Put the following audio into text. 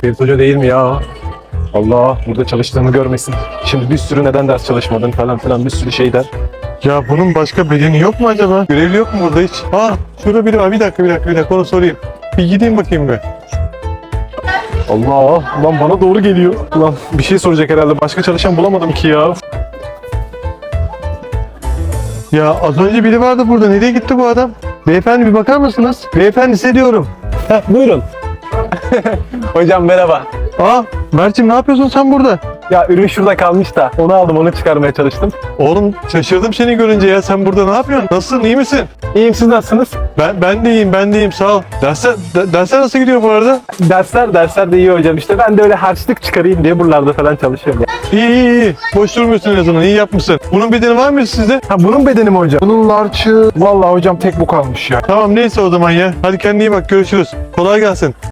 Ferit Hoca değil mi ya? Allah burada çalıştığını görmesin. Şimdi bir sürü neden ders çalışmadın falan filan bir sürü şey der. Ya bunun başka bedeni yok mu acaba? Görevli yok mu burada hiç? Aa şurada biri var. Bir dakika bir dakika bir dakika onu sorayım. Bir gideyim bakayım bir. Allah ulan bana doğru geliyor. Ulan bir şey soracak herhalde. Başka çalışan bulamadım ki ya. Ya az önce biri vardı burada. Nereye gitti bu adam? Beyefendi bir bakar mısınız? Beyefendi size diyorum. Heh, buyurun. Hocam merhaba. Aa Mert'cim ne yapıyorsun sen burada? Ya ürün şurada kalmış da onu aldım onu çıkarmaya çalıştım. Oğlum şaşırdım seni görünce ya. Sen burada ne yapıyorsun? Nasılsın? iyi misin? İyiyim siz nasılsınız? Ben ben de iyiyim, ben de iyiyim. Sağ ol. Dersler, de- dersler nasıl gidiyor bu arada? Dersler dersler de iyi hocam işte ben de öyle harçlık çıkarayım diye buralarda falan çalışıyorum. Ya. İyi iyi iyi. Boş durmuyorsun en azından. iyi yapmışsın. Bunun bedeni var mı sizde? Ha bunun bedeni mi hocam? Bunun larçı. Vallahi hocam tek bu kalmış ya. Tamam neyse o zaman ya. Hadi kendine iyi bak. Görüşürüz. Kolay gelsin.